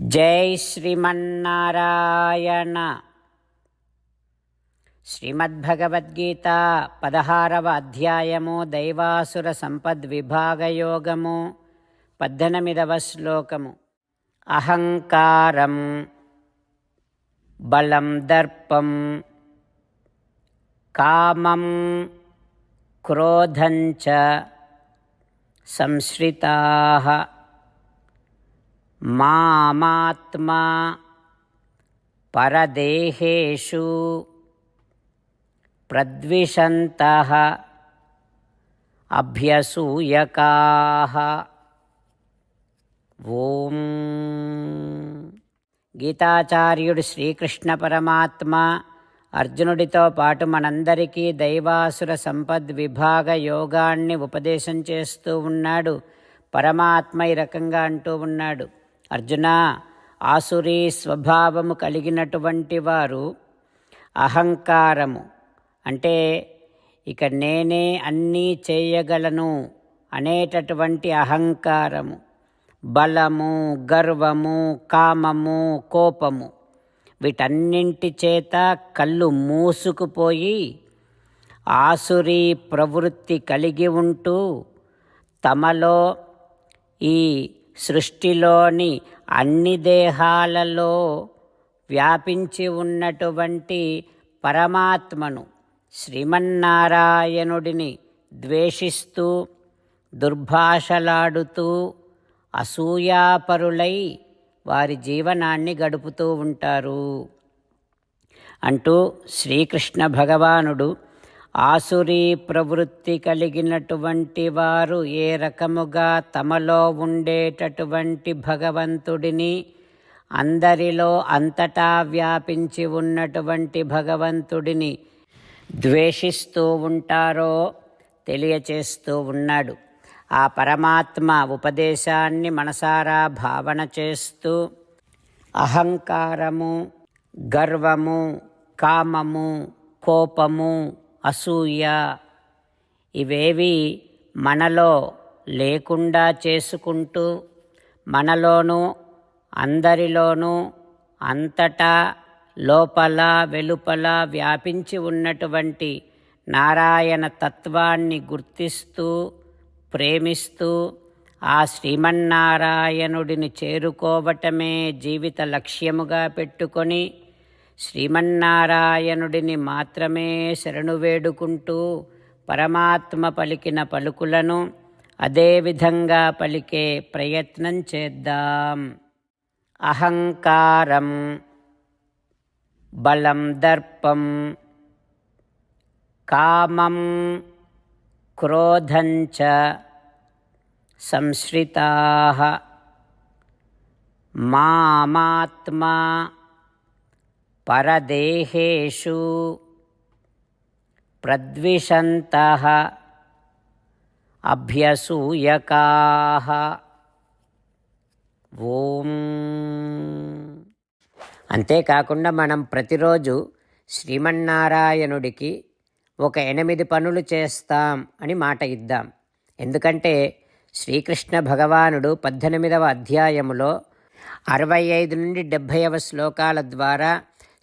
జై శ్రీమన్నారాయణ. శ్రీమద్భగవద్గీత పదహారవ అధ్యాయము దైవాసుర సంపద్విభాగయోగము పద్దెనిమిదవ శ్లోకము. అహంకారం బలం దర్పం కామం క్రోధంచ సంశ్రితా. మామాత్మా పరదేహేషు ప్రద్విషంత అభ్యసూయకా. ఓం. గీతాచార్యుడు శ్రీకృష్ణ పరమాత్మ అర్జునుడితో పాటు మనందరికీ దైవాసుర సంపద్ విభాగ యోగాన్ని ఉపదేశం చేస్తూ ఉన్నాడు. పరమాత్మ ఈ రకంగా అంటూ ఉన్నాడు. అర్జున ఆసురీ స్వభావము కలిగినటువంటి వారు అహంకారము. అంటే ఇక నేనే అన్నీ చేయగలను అనేటటువంటి అహంకారము. బలము గర్వము కామము కోపము. వీటన్నింటి చేత కళ్ళు మూసుకుపోయి ఆసురీ ప్రవృత్తి కలిగి ఉంటూ తమలో ఈ సృష్టిలోని అన్ని దేహాలలో వ్యాపించి ఉన్నటువంటి పరమాత్మను శ్రీమన్నారాయణుడిని ద్వేషిస్తూ దుర్భాషలాడుతూ అసూయాపరులై వారి జీవనాన్ని గడుపుతూ ఉంటారు. అంటూ శ్రీకృష్ణ భగవానుడు ఆసురీ ప్రవృత్తి కలిగినటువంటి వారు ఏ రకముగా తమలో ఉండేటటువంటి భగవంతుడిని అందరిలో అంతటా వ్యాపించి ఉన్నటువంటి భగవంతుడిని ద్వేషిస్తూ ఉంటారో తెలియచేస్తూ ఉన్నాడు. ఆ పరమాత్మ ఉపదేశాన్ని మనసారా భావన చేస్తూ అహంకారము గర్వము కామము కోపము అసూయ. ఇవేవి మనలో లేకుండా చేసుకుంటూ మనలోనూ అందరిలోనూ అంతటా లోపల వెలుపల వ్యాపించి ఉన్నటువంటి నారాయణ తత్వాన్ని గుర్తిస్తూ ప్రేమిస్తూ ఆ శ్రీమన్నారాయణుడిని చేరుకోవటమే జీవిత లక్ష్యముగా పెట్టుకొని శ్రీమన్నారాయణుడిని మాత్రమే శరణు వేడుకుంటూ పరమాత్మ పలికిన పలుకులను అదేవిధంగా పలికే ప్రయత్నం చేద్దాం. అహంకారం బలం దర్పం కామం క్రోధంచ సంశ్రితా. మామాత్మా పరదేహేషు ప్రద్విషంతః అభ్యసూయకా. ఓం. అంతేకాకుండా మనం ప్రతిరోజు శ్రీమన్నారాయణుడికి ఒక ఎనిమిది పనులు చేస్తాం అని మాట ఇద్దాం. ఎందుకంటే శ్రీకృష్ణ భగవానుడు పద్దెనిమిదవ అధ్యాయములో అరవై ఐదు నుండి డెబ్భైవ శ్లోకాల ద్వారా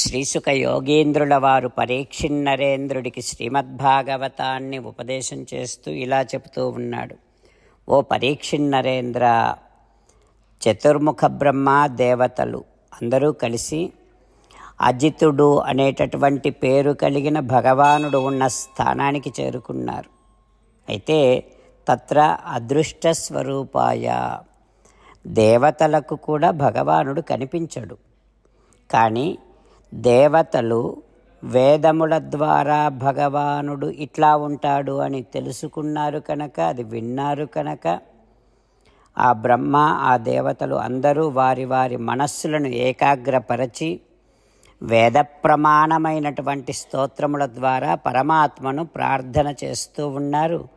శ్రీసుక యోగేంద్రుల వారు పరీక్షిన్నరేంద్రుడికి శ్రీమద్భాగవతాన్ని ఉపదేశం చేస్తూ ఇలా చెబుతూ ఉన్నాడు. ఓ పరీక్షిన్నరేంద్ర చతుర్ముఖ బ్రహ్మ దేవతలు అందరూ కలిసి అజితుడు అనేటటువంటి పేరు కలిగిన భగవానుడు ఉన్న స్థానానికి చేరుకున్నారు. అయితే తత్ర అదృష్ట స్వరూపాయ దేవతలకు కూడా భగవానుడు కనిపించడు. కానీ దేవతలు వేదముల ద్వారా భగవానుడు ఇట్లా ఉంటాడు అని తెలుసుకున్నారు కనుక అది విన్నారు కనుక ఆ బ్రహ్మ ఆ దేవతలు అందరూ వారి వారి మనస్సులను ఏకాగ్రపరచి వేద ప్రమాణమైనటువంటి స్తోత్రముల ద్వారా పరమాత్మను ప్రార్థన చేస్తూ ఉన్నారు.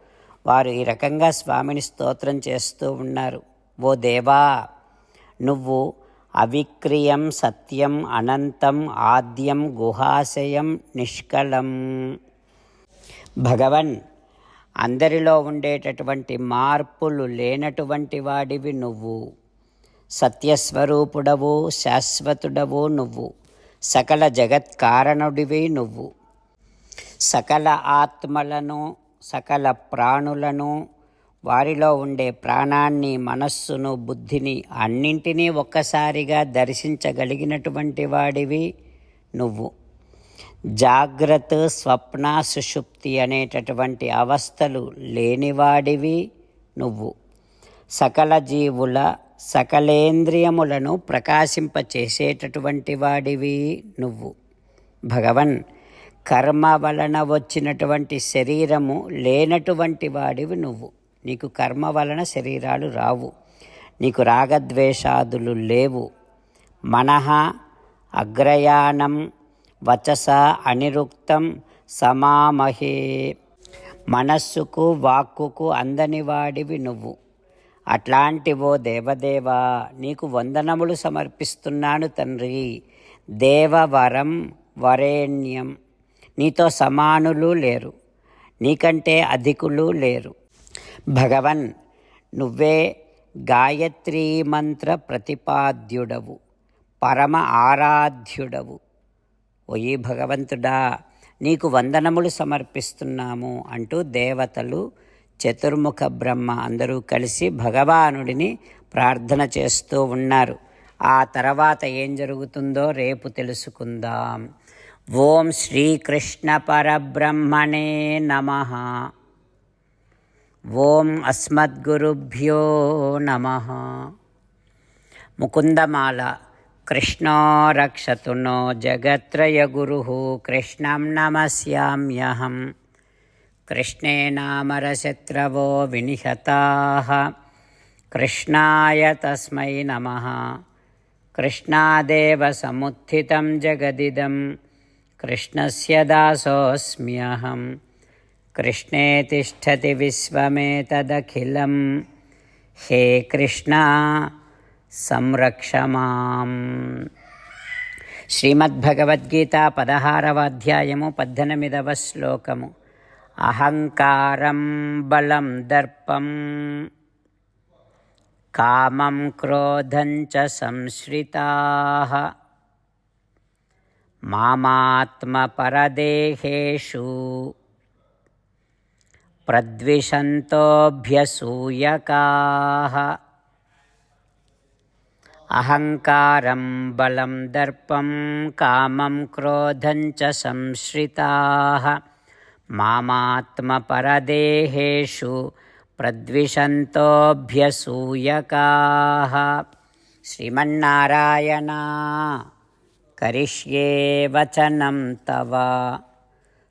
వారు ఈ రకంగా స్వామిని స్తోత్రం చేస్తూ ఉన్నారు. ఓ దేవా నువ్వు అవిక్రియం సత్యం అనంతం ఆద్యం గుహాశయం నిష్కళం. భగవన్ అందరిలో ఉండేటటువంటి మార్పులు లేనటువంటి వాడివి నువ్వు. సత్యస్వరూపుడవు శాశ్వతుడవు నువ్వు. సకల జగత్కారణుడివి నువ్వు. సకల ఆత్మలను సకల ప్రాణులను వారిలో ఉండే ప్రాణాన్ని మనస్సును బుద్ధిని అన్నింటినీ ఒక్కసారిగా దర్శించగలిగినటువంటి వాడివి నువ్వు. జాగ్రత్త స్వప్న సుషుప్తి అనేటటువంటి అవస్థలు లేనివాడివి నువ్వు. సకల జీవుల సకలేంద్రియములను ప్రకాశింపచేసేటటువంటి వాడివి నువ్వు. భగవన్ కర్మ వలన వచ్చినటువంటి శరీరము లేనటువంటి వాడివి నువ్వు. నీకు కర్మ వలన శరీరాలు రావు. నీకు రాగద్వేషాదులు లేవు. మనః అగ్రయాణం వచస అనిరుక్తం సమామహే. మనస్సుకు వాక్కుకు అందని వాడివి నువ్వు. అట్లాంటి ఓ దేవదేవా నీకు వందనములు సమర్పిస్తున్నాను తండ్రి. దేవవరం వరేణ్యం. నీతో సమానులు లేరు. నీకంటే అధికులు లేరు. భగవన్ నువ్వే గాయత్రీ మంత్ర ప్రతిపాద్యుడవు పరమ ఆరాధ్యుడవు. ఓయి భగవంతుడా నీకు వందనములు సమర్పిస్తున్నాము అంటూ దేవతలు చతుర్ముఖ బ్రహ్మ అందరూ కలిసి భగవానుడిని ప్రార్థన చేస్తూ ఉన్నారు. ఆ తర్వాత ఏం జరుగుతుందో రేపు తెలుసుకుందాం. ఓం శ్రీకృష్ణ పరబ్రహ్మణే నమ. ॐ अस्मद्गुरुभ्यो नमः। मुकुन्दमाला, कृष्णो रक्षतु नो जगत्रयगुरुः कृष्णं नमस्याम्यहं। कृष्णे नामरशत्रवो विनिहताः। कृष्णाय तस्मै नमः। कृष्णादेव समुत्थितं कृष्ण कृष्णस्य दासोऽस्म्यहम्। కృష్ణే తిష్టతి విశ్వమేతదఖిలం హే కృష్ణ సంరక్ష మాం శ్రీమద్భగవద్గీత పదహారవ అధ్యాయము పద్దెనిమిదవ శ్లోకము అహంకారం బలం దర్పం కామం క్రోధం చ సంశ్రితాः మామాత్మపరదేహేషు ప్రద్విషంతోభ్యసూయకాः అహంకారం బలం దర్పం కామం క్రోధం చ సంశ్రితాः మామాత్మపరదేహేషు ప్రద్విషంతోభ్యసూయకాः శ్రీమన్నారాయణ కరిష్యే వచనం తవ